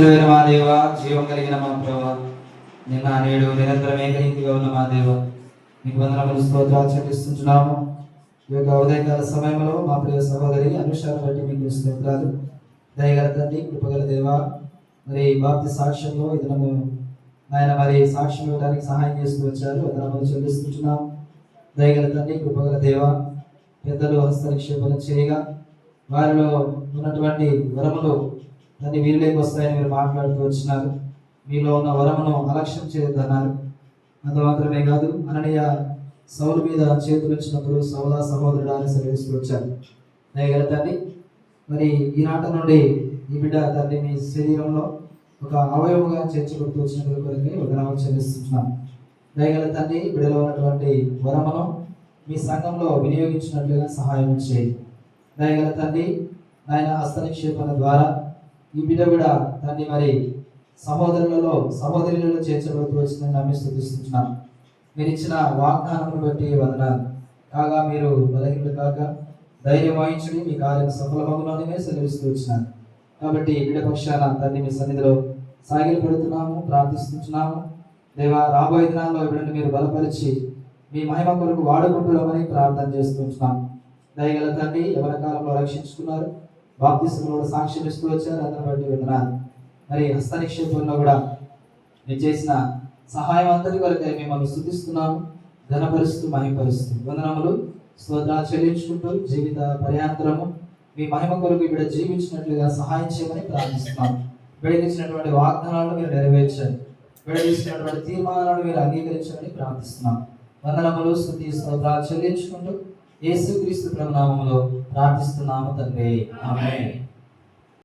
పరిశుద్ధుడైన మా దేవ జీవం కలిగిన మా ప్రభావ నిన్న నేడు నిరంతరం ఏకరీతిగా ఉన్న మా దేవ. నీకు వందనములు స్తోత్రాలు చెల్లిస్తుంటున్నాము ఈ యొక్క ఉదయకాల సమయంలో మా ప్రియ సహోదరి అనుషా బట్టి మీకు స్తోత్రాలు. దయగల తండ్రి కృపగల దేవ. మరి బాప్తి సాక్ష్యంలో ఇతను ఆయన మరి సాక్ష్యం ఇవ్వడానికి సహాయం చేస్తూ వచ్చారు. వందనములు చెల్లిస్తుంటున్నాం దయగల తండ్రి కృపగల దేవ. పెద్దలు హస్తనిక్షేపణ చేయగా వారిలో ఉన్నటువంటి వరములు దాన్ని వీరిలోకి వస్తాయని మీరు మాట్లాడుతూ వచ్చినారు. మీలో ఉన్న వరమును అలక్ష్యం చేయొద్దన్నారు అంత మాత్రమే కాదు అననీయ సౌలు మీద చేతులు వచ్చినప్పుడు సౌల సహోదరుడు అని సెలవిస్తూ వచ్చారు. దయగల తండ్రి మరి ఈనాట నుండి ఈ బిడ్డ తండ్రి మీ శరీరంలో ఒక అవయవంగా చేర్చబడుతూ వచ్చిన కొరకే వదనాలు చెల్లిస్తున్నాను. దయగల తండ్రి బిడ్డలో ఉన్నటువంటి వరమును మీ సంఘంలో వినియోగించినట్లుగా సహాయం చేయి. దయగల తండ్రి ఆయన హస్తనిక్షేపణ ద్వారా ఈ బిడ్డ కూడా దాన్ని మరి సహోదరులలో సహోదరులలో చేర్చబడుతూ వచ్చిందని నమ్మి స్థుతిస్తున్నాం. మీరు ఇచ్చిన వాగ్దానం బట్టి వదనాలు. కాగా మీరు బలహీనలు కాక ధైర్యం వహించడి మీ కార్యం సఫలమగునని మీరు సెలవిస్తూ వచ్చినారు. కాబట్టి బిడ్డ పక్షాన దాన్ని మీ సన్నిధిలో సాగిలు పెడుతున్నాము ప్రార్థిస్తున్నాము దేవా రాబోయే దినాల్లో ఇప్పుడంటే మీరు బలపరిచి మీ మహిమ కొరకు వాడుకుంటున్నామని ప్రార్థన చేస్తున్నాం దయగల తండ్రి ఎవరి కాలంలో రక్షించుకున్నారు. బాప్తిస్తులు కూడా సాక్ష్యం ఇస్తూ వచ్చారు అతను బట్టి విన్నారు మరి హస్తనిక్షేపంలో కూడా మీరు చేసిన సహాయం అంతటి కొరకై మిమ్మల్ని స్థుతిస్తున్నాము ధనపరుస్తూ మహిమపరుస్తూ. వందనములు. స్తోత్రాలు చెల్లించుకుంటూ జీవిత పర్యాంతరము మీ మహిమ కొరకు ఇక్కడ జీవించినట్లుగా సహాయం చేయమని ప్రార్థిస్తున్నాం విడదీసినటువంటి వాగ్దానాలను మీరు నెరవేర్చండి. విడదీసినటువంటి తీర్మానాలను మీరు అంగీకరించమని ప్రార్థిస్తున్నాం వందనములు. స్థుతి స్తోత్రాలు చెల్లించుకుంటూ యేసుక్రీస్తు ప్రభునామములో ప్రార్థిస్తున్నాము తండ్రి. ఆమె